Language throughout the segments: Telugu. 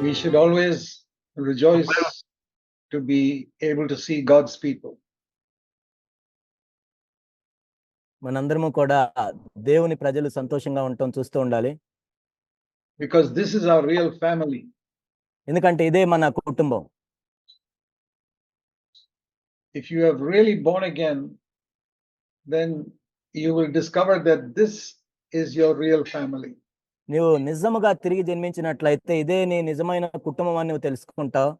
We should always rejoice to be able to see God's people. మనందరము కూడా దేవుని ప్రజలు సంతోషంగా ఉండటం చూస్తూ ఉండాలి because this is our real family. ఎందుకంటే ఇదే మన కుటుంబం If you have really born again, then you will discover that this is your real family. నీవు నిజముగా తిరిగి జన్మించినట్లయితే ఇదే నీ నిజమైన కుటుంబం అని నువ్వు తెలుసుకుంటావు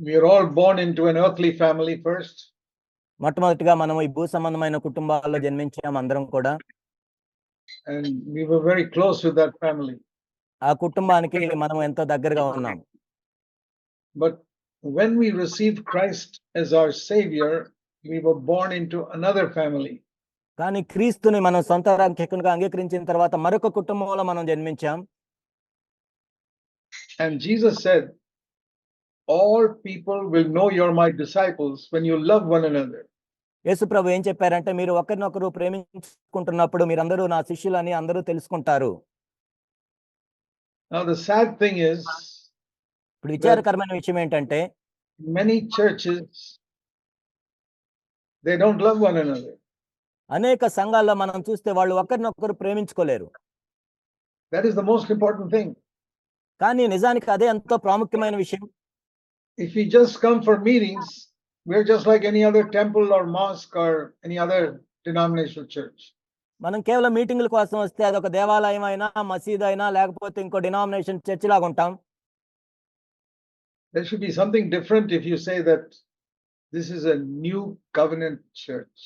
We are all born into an earthly family first, మొట్టమొదటిగా మనం ఈ భూ సంబంధమైన కుటుంబాల్లో జన్మించాం అందరం కూడా and we were very close with that family. ఆ కుటుంబానికి మనం ఎంతో దగ్గరగా ఉన్నాం But when we received Christ as our Savior, we were born into another family. కానీ క్రీస్తుని మనం సొంత రక్షకునిగా అంగీకరించిన తర్వాత మరొక కుటుంబంలో మనం జన్మించాం And Jesus said, All people will know you're my disciples when you love one another. యేసు ప్రభు ఏం చెప్పారంటే మీరు ఒకరినొకరు ప్రేమించుకుంటున్నప్పుడు మీరందరూ నా శిష్యులని అందరూ తెలుసుకుంటారు Now, the sad thing is, ఇప్పుడు విచారకరమైన విషయం ఏంటంటే many churches they don't love one another. అనేక సంఘాల్లో మనం చూస్తే వాళ్ళు ఒకరినొకరు ప్రేమించుకోలేరు. That is the most important thing కానీ నిజానికి అదే ఎంతో ప్రాముఖ్యమైన విషయం. If you just come for meetings we are just like any other temple or mosque or any other denominational church మనం కేవలం మీటింగ్ల కోసం వస్తే అది ఒక దేవాలయం అయినా మసీద్ అయినా లేకపోతే ఇంకో డినామినేషన్ చర్చ్ లాగా ఉంటాం. There should be something different if you say that this is a new covenant church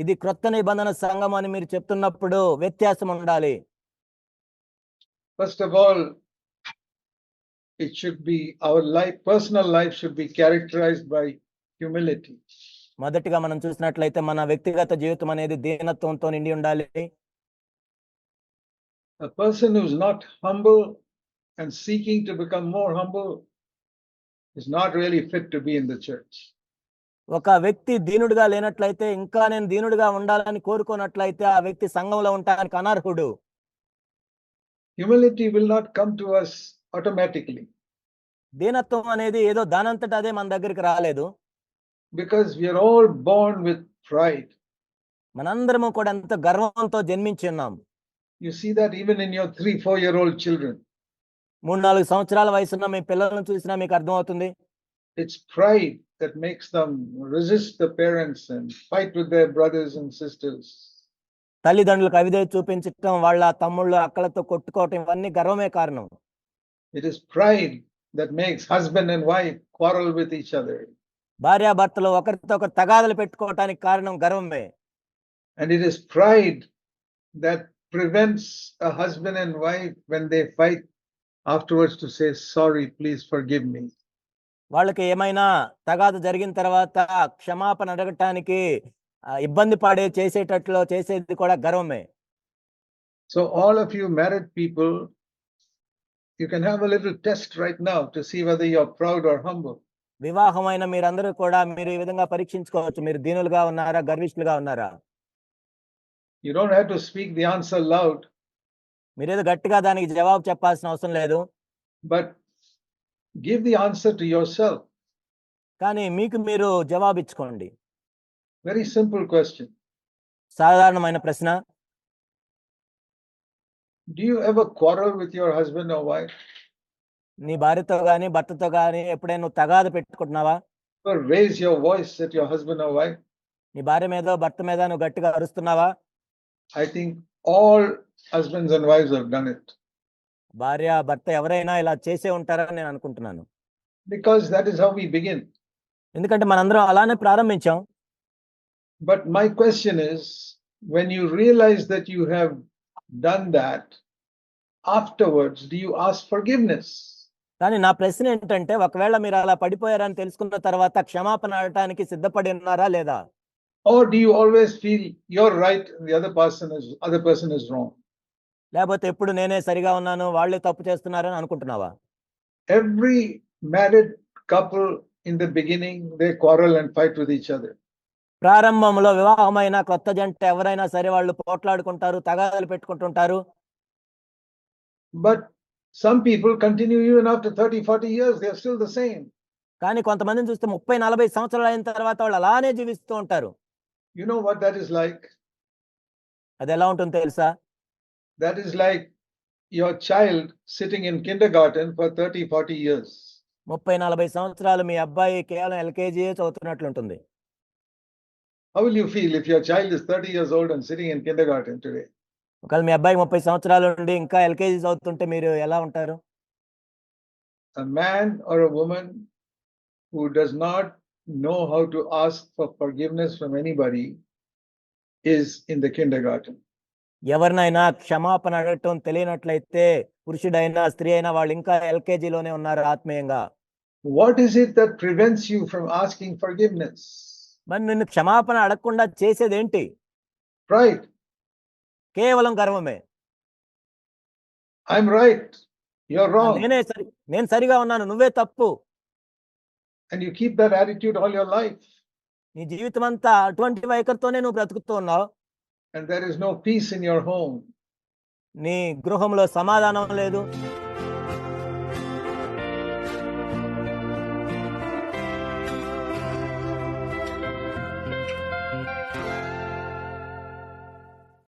ఇది క్రొత్త నిబంధన సంఘం అని మీరు చెప్తున్నప్పుడు వ్యత్యాసం ఉండాలి. First of all it should be our life personal life should be characterised by humility మొదటిగా మనం చూసినట్లయితే మన వ్యక్తిగత జీవితం అనేది దీనత్వంతో నిండి ఉండాలి. A person who is not humble and seeking to become more humble is not really fit to be in the church. ఒక వ్యక్తి దీనుడిగా లేనట్లయితే ఇంకా నేను దీనుడిగా ఉండాలని కోరుకున్నట్లయితే ఆ వ్యక్తి సంఘంలో ఉండడానికి అనర్హుడు. Humility will not come to us automatically. దీనత్వం అనేది ఏదో దానంతట అదే మన దగ్గరికి రాలేదు. We are all born with pride. మనందరము కూడా ఎంతో గర్వంతో జన్మించి ఉన్నాం. You see that even in your three, four year old children. మూడు నాలుగు సంవత్సరాల వయసున్న మీ పిల్లలను చూసినా మీకు అర్థమవుతుంది? It's pride. That makes them resist the parents and fight with their brothers and sisters. తల్లిదండ్రులకు అవిదే చూపించటం వాళ్ళ తమ్ముళ్ళు అక్కలతో కొట్టుకోవటం ఇవన్నీ గర్వమే కారణం It is pride that makes husband and wife quarrel with each other. భార్యాభర్తలు ఒకరితో ఒకరు తగాదలు పెట్టుకోవటానికి కారణం గర్వమే And it is pride that prevents a husband and wife when they fight afterwards to say, Sorry, please forgive me. వాళ్ళకి ఏమైనా తగాదు జరిగిన తర్వాత క్షమాపణ అడగటానికి ఇబ్బంది పడే చేసేటట్లు చేసేది కూడా గర్వమే. So, all of you married people, you can have a little test right now to see whether you're proud or humble. వివాహమైన మీరందరూ కూడా మీరు ఈ విధంగా పరీక్షించుకోవచ్చు. మీరు దీనులుగా ఉన్నారా గర్విష్ఠులుగా ఉన్నారా? You don't have to speak the answer loud, మీరేదో గట్టిగా దానికి జవాబు చెప్పాల్సిన అవసరం లేదు. But give the answer to yourself కానీ మీకు మీరు జవాబిచ్చుకోండి. వెరీ సింపుల్ క్వశ్చన్ సాధారణమైన ప్రశ్న. Do you have a quarrel with your husband or wife నీ భార్యతో గాని భర్తతో గాని ఎప్పుడైనా నువ్వు తగాదు పెట్టుకుంటున్నావా? Or raise your voice at your husband or wife నీ భార్య మీద భర్త మీద నువ్వు గట్టిగా అరుస్తున్నావా? I think all husbands and wives have done it భార్య భర్త ఎవరైనా ఇలా చేసే ఉంటారని నేను అనుకుంటున్నాను. Because that is how we begin ఎందుకంటే మనందరం అలానే ప్రారంభించాం. But my question is when you realise that you have done that afterwards do you ask forgiveness కానీ నా ప్రశ్న ఏంటంటే ఒకవేళ మీరు అలా పడిపోయారని తెలుసుకున్న తర్వాత క్షమాపణ అడటానికి సిద్ధపడి ఉన్నారా లేదా? Are do you always feel your right the other person is other person is wrong లేకపోతే ఎప్పుడు నేనే సరిగా ఉన్నాను వాళ్ళే తప్పు చేస్తున్నారని అనుకుంటున్నావా? Every marriage couple in the beginning they quarrel and fight with each other ప్రారంభంలో వివాహమైన కొత్త జంట ఎవరైనా సరే వాళ్ళు పోట్లాడుకుంటారు తగాదాలు పెట్టుకుంటుంటారు. But some people continue even after 30 40 years they are still the same కానీ కొంతమందిని చూస్తే 30 40 సంవత్సరాలు అయిన తర్వాత వాళ్ళు అలానే జీవిస్తూ ఉంటారు. You know what that is like అది ఎలా ఉంటుందో తెలుసా? That is like your child sitting in kindergarten for 30, 40 years. ముప్పై నలభై సంవత్సరాలు మీ అబ్బాయి కేవలం ఎల్కేజీ చదువుతున్నట్లుంటుంది How will you feel if your child is 30 years old and sitting in kindergarten today? ఒకవేళ మీ అబ్బాయికి ముప్పై సంవత్సరాలు ఉండి ఇంకా ఎల్కేజీ చదువుతుంటే మీరు ఎలా ఉంటారు A man or a woman who does not know how to ask for forgiveness from anybody is in the kindergarten. ఎవరినైనా క్షమాపణ అడగటం తెలియనట్లయితే పురుషుడైనా స్త్రీ అయినా వాళ్ళు ఇంకా ఎల్కేజీలోనే ఉన్నారు ఆత్మీయంగా What is it that prevents you from asking forgiveness? మరి నిన్ను క్షమాపణ అడగకుండా చేసేది ఏంటి Pride. కేవలం గర్వమే I'm right. You're wrong. నేనే సరి నేను సరిగా ఉన్నాను నువ్వే తప్పు And you keep that attitude all your life. నీ జీవితం అంతా అటువంటి వైఖరితోనే నువ్వు బ్రతుకుతూ ఉన్నావు And there is no peace in your home. నీ గృహంలో సమాధానం లేదు